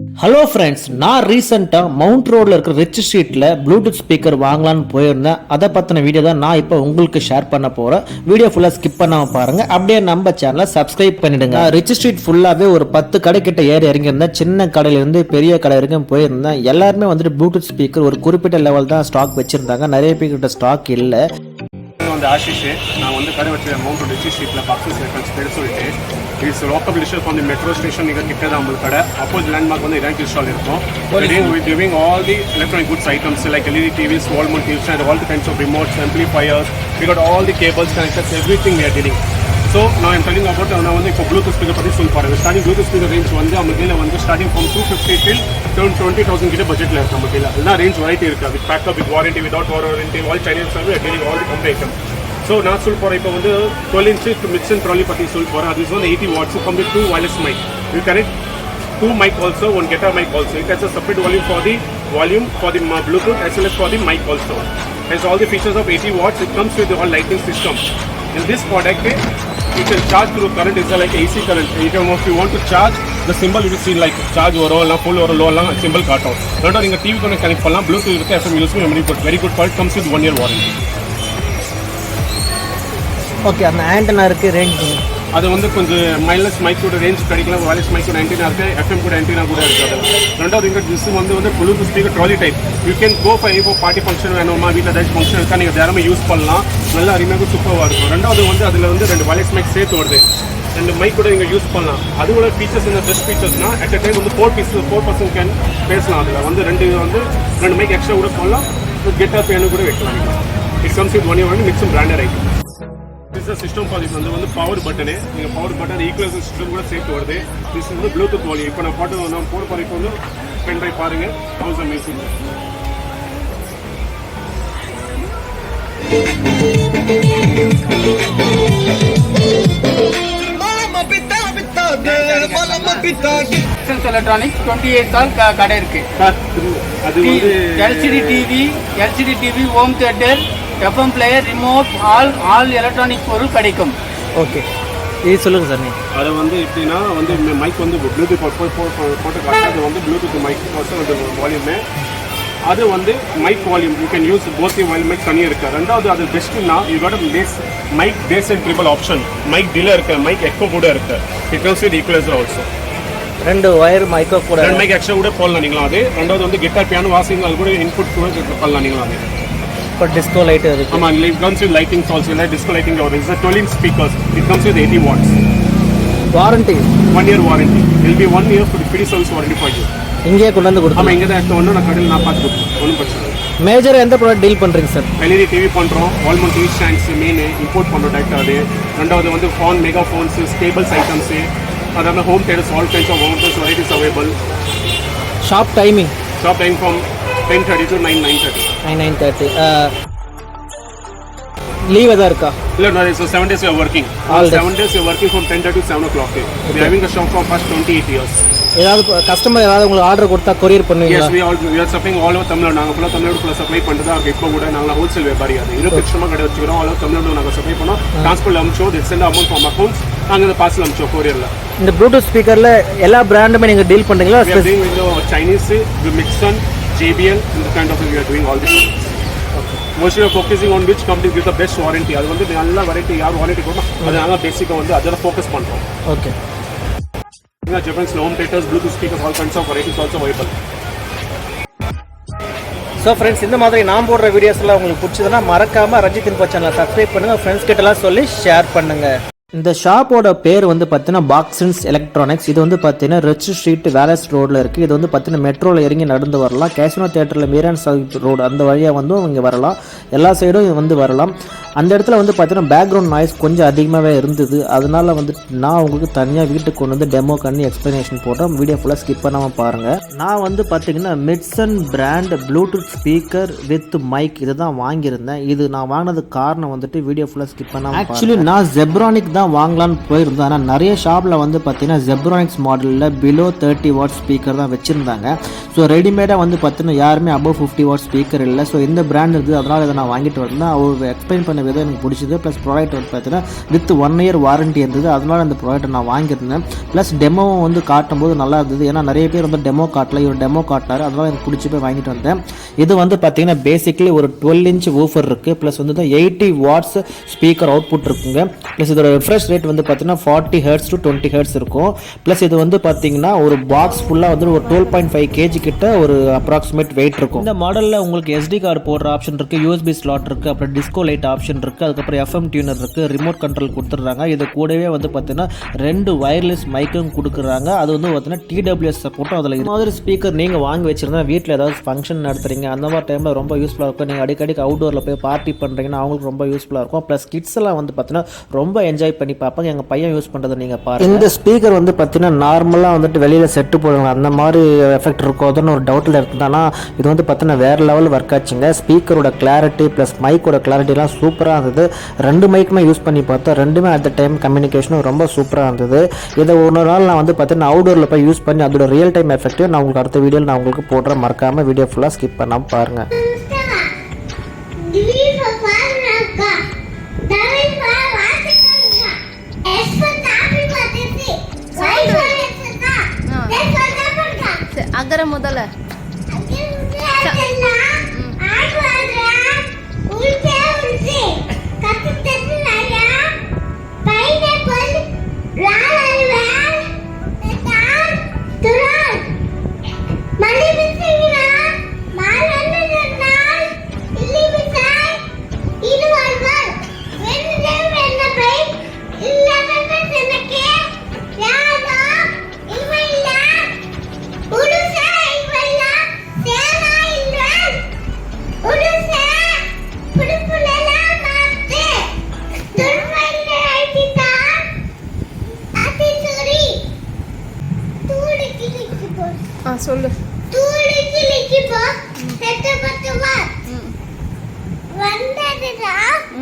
Hello friends நான் ரீசெண்டாக mount ரோடில் இருக்கிற ரிச் ஸ்ட்ரீட்டில் ப்ளூடூத் ஸ்பீக்கர் வாங்கலான்னு போயிருந்தேன். அதை பற்றின வீடியோ தான் நான் இப்போ உங்களுக்கு ஷேர் பண்ண போகிறேன் வீடியோ ஃபுல்லாக ஸ்கிப் பண்ணாமல் பாருங்கள் அப்படியே நம்ம சேனலை சப்ஸ்கிரைப் பண்ணிடுங்க. ரிச் ஸ்ட்ரீட் ஃபுல்லாகவே ஒரு பத்து கடை கிட்ட ஏறி இறங்கியிருந்தேன். சின்ன கடையிலேருந்து பெரிய கடை வரைக்கும் போயிருந்தேன். எல்லாருமே வந்துட்டு ப்ளூடூத் ஸ்பீக்கர் ஒரு குறிப்பிட்ட லெவல் தான் ஸ்டாக் வச்சுருந்தாங்க. நிறைய பேர்கிட்ட ஸ்டாக் இல்லை. வந்து ஆஷிஷ் நான் வந்து கடை வச்சு மவுண்ட் ரிச்சி ஸ்ட்ரீட்டில் பக்ஸஸ் ரெஃபரன்ஸ் பேர் சொல்லிட்டு it's local lister from the metro station நீங்கள் கிட்ட தான் உங்களுக்கு கடை. அப்போஸ் லேண்ட்மார்க் வந்து இராக்கி ஸ்டால் இருக்கும். Giving all the electronic goods items like LED TVs வால்மோன் TVs and all the kinds of remotes amplifiers. We got all the cables connectors everything we are dealing. So நான் டெலிங் அபவுட் நான் வந்து இப்போ Bluetooth speaker பற்றி சொல்ல போகிறேன் starting Bluetooth speaker range வந்து நம்ம கீழே வந்து starting from two fifty till seven twenty thousand கிட்ட பட்ஜெட்டில் இருக்கு நம்ம கீழே எல்லாம் ரேஞ்ச் வெரைட்டி இருக்குது with backup with warranty without warranty all Chinese service dealing all the company item so நான் சொல்ல போகிறேன் இப்போ வந்து twelve inch mix and trolley பற்றி சொல்ல போகிறேன் அது வந்து eighty watts come with two wireless mic you connect two mic also one guitar mic also it has a separate volume for the volume for the uh, bluetooth as well as for the mic also has all the features of 80 watts it comes with the all lighting system in this product you can charge through current is like AC current you can if you want to charge the symbol you will see like charge வரும் இல்லை full வரும் low எல்லாம் symbol காட்டும். ரெண்டாவது நீங்கள் TV கூட connect பண்ணலாம். Bluetooth இருக்கு FM use memory good very good quality comes with one year warranty okay அந்த ஆண்டனா இருக்குது ரேஞ்ச் அது வந்து கொஞ்சம் மைலஸ் மைக்கோட ரேஞ்ச் கிடைக்கலாம் வயர்லெஸ் மைக்கோட ஆன்டினா இருக்கு. எஃப்எம் கூட ஆன்டினா கூட இருக்கு அது. ரெண்டாவது இங்கே திஸ் வந்து வந்து Bluetooth speaker trolley type you can go five இப்போ பார்ட்டி ஃபங்க்ஷன் வேணுமா? வீட்டில் ஏதாச்சும் ஃபங்க்ஷன் இருக்கா? நீங்கள் தாராளமாக யூஸ் பண்ணலாம். நல்லா அருமையாக சூப்பராக இருக்கும். ரெண்டாவது வந்து அதில் வந்து ரெண்டு வயர்லெஸ் மைக் சேர்த்து வருது. ரெண்டு மைக் கூட நீங்கள் யூஸ் பண்ணலாம். அதோட ஃபீச்சர்ஸ் என்ன பெஸ்ட் ஃபீச்சர்ஸ்னா அட் அ டைம் வந்து four piece four person can பேசலாம் அதில். வந்து ரெண்டு வந்து ரெண்டு மைக் எக்ஸ்ட்ரா கூட பண்ணலாம். கெட்டாக பேனு கூட வைக்கலாம். It comes with one year வந்து மிக்ஸும் branded item is system for வந்து வந்து பவர் பட்டனு நீங்கள் பவர் பட்டன் ஈக்குவலைசர் சிஸ்டம் கூட சேர்த்து வருது. திஸ் வந்து ப்ளூடூத் வாலி இப்போ நான் பாட்டு நான் போட போகிற இப்போ வந்து பென் ட்ரைவ் பாருங்கள் house amazing distance electronics twenty eight க- கடை இருக்கு. அது வந்து LCD TV LCD TV home theatre FM player remote all all electronic பொருள் கிடைக்கும். ஓகே. இது சொல்லுங்கள் சார் நீங்கள் அதை வந்து எப்படின்னா வந்து மைக் வந்து ப்ளூடூத் போட்டு போட்டு போட்டு காட்டு அது வந்து ப்ளூடூத் மைக் கோசம் அது வால்யூமு அது வந்து mic volume you can use both volume mic தனியாக இருக்கு. ரெண்டாவது அது பெஸ்ட்னா you got bass mic bass and treble option mic delay இருக்கு மைக் எக்கோ கூட இருக்கு. It comes with equaliser also ரெண்டு ஒயர் மைக்கோ கூட ரெண்டு மைக் எக்ஸ்ட்ரா கூட போடலாம் நீங்களும் அது. ரெண்டாவது வந்து கிட்டார் பியானோ வாசிங் அது கூட இன்புட் கூட பண்ணலாம் நீங்களும் அது. இப்போ டிஸ்கோ லைட் இருக்கு. ஆமாம் it comes with lighting also இல்லை டிஸ்கோ லைட்டிங் ஒரு it's dual speakers it comes with eighty watts warranty one year warranty will be one year free service warranty for you இங்கேயே கொண்டு வந்து ஆமாம் கொடுத்தோம் இங்கே தான் எடுத்த ஒன்று நான் கடையில் நான் பார்த்து கொடுப்பேன் ஒன்றும் பிரச்சனை இல்லை. மேஜர் எந்த ப்ராடக்ட் டீல் பண்ணுறீங்க சார் எல்இடி டிவி பண்ணுறோம் வால்மோன் டிவி ஸ்டாண்ட்ஸ் மெயின் இம்போர்ட் பண்ணுறோம் டேரக்டாக அது. ரெண்டாவது வந்து phone mega phones staples items அதாவது home theatres all kinds of home theatres varieties available shop timing shop time from ten thirty to nine nine thirty nine nine thirty leave எதாவது இருக்கா? இல்லை no, so seven days we are working. All days. seven days we are working from 10 to 7 o'clock. We are having a shop for past 28 years. ஏதாவது customer ஏதாவது உங்களுக்கு order கொடுத்தா courier பண்ணுவீங்களா? We all we are supplying all over Tamil Nadu நாங்கள் ஃபுல்லாக தமிழ்நாடு ஃபுல்லாக supply பண்ணிட்டு தான். இப்போ கூட நாங்கள் ஹோல்சேல் வியாபாரி அது. இருபது வருஷமாக கடை வச்சுக்கிறோம். ஆல் ஓவர் தமிழ்நாடு நாங்கள் சப்ளை பண்ணோம். டிரான்ஸ்போர்ட் அமிச்சோம். இது சென்ட் அமௌண்ட் ஃபார்ம் அக்கௌண்ட்ஸ் நாங்கள் இந்த பார்சல் அமிச்சோம் கொரியரில் இந்த ப்ளூடூத் ஸ்பீக்கரில் எல்லா பிராண்டுமே நீங்கள் டீல் பண்ணுறீங்களா and the kind of thing we are doing all this. Mostly we are focusing on which company gives the best warranty. அது வந்து நல்ல வாரண்டி யார் வாரண்டி கொடுக்கணும் அது நாங்கள் பேசிக்காக வந்து அதில் ஃபோக்கஸ் பண்ணுறோம் okay Japan's home theatres Bluetooth speaker all kinds of varieties also available so friends இந்த மாதிரி நான் போடுற வீடியோஸ்லாம் உங்களுக்கு பிடிச்சதுன்னா மறக்காமல் ரஞ்சித் இன்போ சேனலை சப்ஸ்கிரைப் பண்ணுங்கள் ஃப்ரெண்ட்ஸ் கிட்டலாம் சொல்லி ஷேர் பண்ணுங்கள் இந்த ஷாப்போட பேர் வந்து பார்த்தீங்கன்னா பாக்ஸின்ஸ் எலக்ட்ரானிக்ஸ் இது வந்து பார்த்தீங்கன்னா ரிச் ஸ்ட்ரீட் வேலஸ் ரோடில் இருக்குது இது வந்து பார்த்தீங்கன்னா மெட்ரோவில் இறங்கி நடந்து வரலாம். கேசினோ தேட்டரில் மீரான் சாஹிப் ரோடு அந்த வழியாக வந்து இங்கே வரலாம். எல்லா சைடும் வந்து வரலாம். அந்த இடத்துல வந்து பார்த்தீங்கன்னா பேக்ரவுண்ட் நாய்ஸ் கொஞ்சம் அதிகமாகவே இருந்தது. அதனால வந்து நான் உங்களுக்கு தனியாக வீட்டுக்கு கொண்டு வந்து டெமோ கண்ணி எக்ஸ்ப்ளனேஷன் போட்டோம். வீடியோ ஃபுல்லாக ஸ்கிப் பண்ணாமல் பாருங்கள் நான் வந்து பார்த்தீங்கன்னா மிட்சன் brand Bluetooth speaker with mic இதை தான் வாங்கியிருந்தேன். இது நான் வாங்கினது காரணம் வந்துட்டு வீடியோ ஃபுல்லாக ஸ்கிப் பண்ணாமல் ஆக்சுவலி நான் ஜெப்ரானிக் தான் வாங்கலான்னு போயிருந்தேன். ஆனால் நிறைய ஷாப்பில் வந்து பார்த்தீங்கன்னா ஜெப்ரானிக்ஸ் மாடலில் பிலோ தேர்ட்டி வாட் ஸ்பீக்கர் தான் வச்சுருந்தாங்க. ஸோ ரெடிமேடாக வந்து பார்த்தீங்கன்னா யாருமே அபவ் ஃபிஃப்டி வாட் ஸ்பீக்கர் இல்லை. ஸோ இந்த பிராண்ட் இருக்குது அதனால் இதை நான் வாங்கிட்டு வந்தேன். அவர் எக்ஸ்பிளைன் பண்ண விதம் எனக்கு பிடிச்சது. ப்ளஸ் ப்ராடக்ட் வந்து பார்த்தீங்கன்னா வித் ஒன் இயர் வாரண்டி இருந்தது. அதனால அந்த ப்ராடக்ட்டை நான் வாங்கியிருந்தேன். ப்ளஸ் டெமோவும் வந்து காட்டும்போது நல்லா இருந்தது. ஏன்னா நிறைய பேர் வந்து டெமோ காட்டல. இவர் டெமோ காட்டினார். அதனால எனக்கு பிடிச்சி போய் வாங்கிட்டு வந்தேன். இது வந்து பார்த்தீங்கன்னா பேசிக்கலி ஒரு டுவெல் இன்ச் ஊஃபர் இருக்குது ப்ளஸ் வந்து எயிட்டி வாட்ஸ் ஸ்பீக்கர் அவுட்புட் இருக்குங்க. ப்ளஸ் இதோட ரெஃப்ரெஷ் ரேட் வந்து பார்த்தீங்கன்னா forty hertz to twenty hertz இருக்கும். ப்ளஸ் இது வந்து பார்த்தீங்கன்னா ஒரு பாக்ஸ் ஃபுல்லாக வந்து ஒரு டுவெல் பாயிண்ட் ஃபைவ் கேஜி கிட்ட ஒரு அப்ராக்சிமேட் வெயிட் இருக்கும். இந்த மாடலில் உங்களுக்கு எஸ்டி கார்டு போடுற ஆப்ஷன் இருக்குது யூஎஸ்பி ஸ்லாட் இருக்குது அப்புறம் டிஸ்கோ லைட் ஆப்ஷன் இருக்குது அதுக்கப்புறம் எஃப்எம் டியூனர் இருக்குது ரிமோட் கண்ட்ரோல் கொடுத்துட்றாங்க. இது கூடவே வந்து பார்த்தீங்கன்னா ரெண்டு ஒயர்லெஸ் மைக்கும் கொடுக்குறாங்க. அது வந்து பார்த்தீங்கன்னா டிடபிள்யூஎஸ் சப்போர்ட்டும் அதில் இது மாதிரி ஸ்பீக்கர் நீங்கள் வாங்கி வச்சுருந்தா வீட்டில் ஏதாவது ஃபங்க்ஷன் நடத்துறீங்க அந்த மாதிரி டைமில் ரொம்ப யூஸ்ஃபுல்லாக இருக்கும். நீங்கள் அடிக்கடிக்கு அவுட்டோரில் போய் பார்ட்டி பண்ணுறீங்கன்னா அவங்களுக்கு ரொம்ப யூஸ்ஃபுல்லாக இருக்கும். ப்ளஸ் கிட்ஸ் எல்லாம் வந்து பார்த்தீங்கன்னா ரொம்ப என்ஜாய் பண்ணி பார்ப்பாங்க. எங்கள் பையன் யூஸ் பண்ணுறதை நீங்கள் பாருங்கள் இந்த ஸ்பீக்கர் வந்து பார்த்தீங்கன்னா நார்மலாக வந்துட்டு வெளியில் செட்டு போடுவாங்க. அந்த மாதிரி எஃபெக்ட் இருக்கோதுன்னு ஒரு டவுட்டில் இருக்குதானா இது வந்து பார்த்தீங்கன்னா வேறு லெவல் ஒர்க் ஆச்சுங்க. ஸ்பீக்கரோட கிளாரிட்டி ப்ளஸ் மைக்கோட கிளாரிட்டிலாம் சூப்பராக இருந்தது. ரெண்டு மைக்குமே யூஸ் பண்ணி பார்த்தோம் ரெண்டுமே அட் த டைம் கம்யூனிகேஷனும் ரொம்ப சூப்பராக இருந்தது. இதை ஒரு நாள் நான் வந்து பார்த்தீங்கன்னா அவுடோரில் போய் யூஸ் பண்ணி அதோட ரியல் டைம் எஃபெக்ட்டையும் நான் உங்களுக்கு அடுத்த வீடியோவில் நான் உங்களுக்கு போடுறேன். மறக்காமல் வீடியோ ஃபுல்லாக ஸ்கிப் பண்ணாமல் பாருங்கள்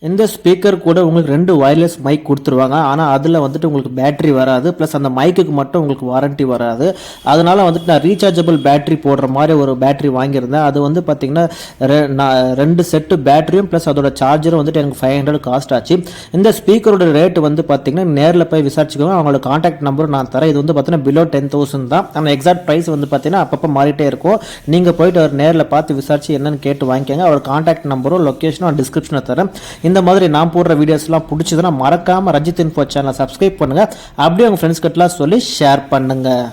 இந்த ஸ்பீக்கர் கூட உங்களுக்கு ரெண்டு ஒயர்லெஸ் மைக் கொடுத்துருவாங்க. ஆனால் அதில் வந்துட்டு உங்களுக்கு பேட்டரி வராது. ப்ளஸ் அந்த மைக்குக்கு மட்டும் உங்களுக்கு வாரண்டி வராது. அதனால் வந்துட்டு நான் ரீசார்ஜபிள் பேட்டரி போடுற மாதிரி ஒரு பேட்டரி வாங்கியிருந்தேன். அது வந்து பார்த்திங்கன்னா ரெ- நான் ரெண்டு செட்டு பேட்டரியும் ப்ளஸ் அதோட சார்ஜரும் வந்துட்டு எனக்கு ஃபைவ் ஹண்ட்ரட் காஸ்ட் ஆச்சு. இந்த ஸ்பீக்கரோட ரேட் வந்து பார்த்திங்கன்னா நேரில் போய் விசாரிச்சுக்கோங்க. அவங்களோட காண்டாக்ட் நம்பரும் நான் தரேன். இது வந்து பார்த்தீங்கன்னா பிலோ டென் தௌசண்ட் தான். ஆனால் எக்ஸாக்ட் ப்ரைஸ் வந்து பார்த்தீங்கன்னா அப்பப்போ மாறிட்டே இருக்கும். நீங்கள் போயிட்டு அவர் நேரில் பார்த்து விசாரிச்சு என்னென்னு கேட்டு வாங்கிக்கோங்க. அவர் காண்டாக்ட் நம்பரும் லொக்கேஷனும் டிஸ்கிரிப்ஷனை தரேன். இந்த மாதிரி நான் போடுற வீடியோஸ்லாம் பிடிச்சதுன்னா மறக்காமல் ரஞ்சித் இன்ஃபோ சேனலை சப்ஸ்கிரைப் பண்ணுங்கள் அப்படியே உங்கள் ஃப்ரெண்ட்ஸ் கிட்டலாம் சொல்லி ஷேர் பண்ணுங்கள்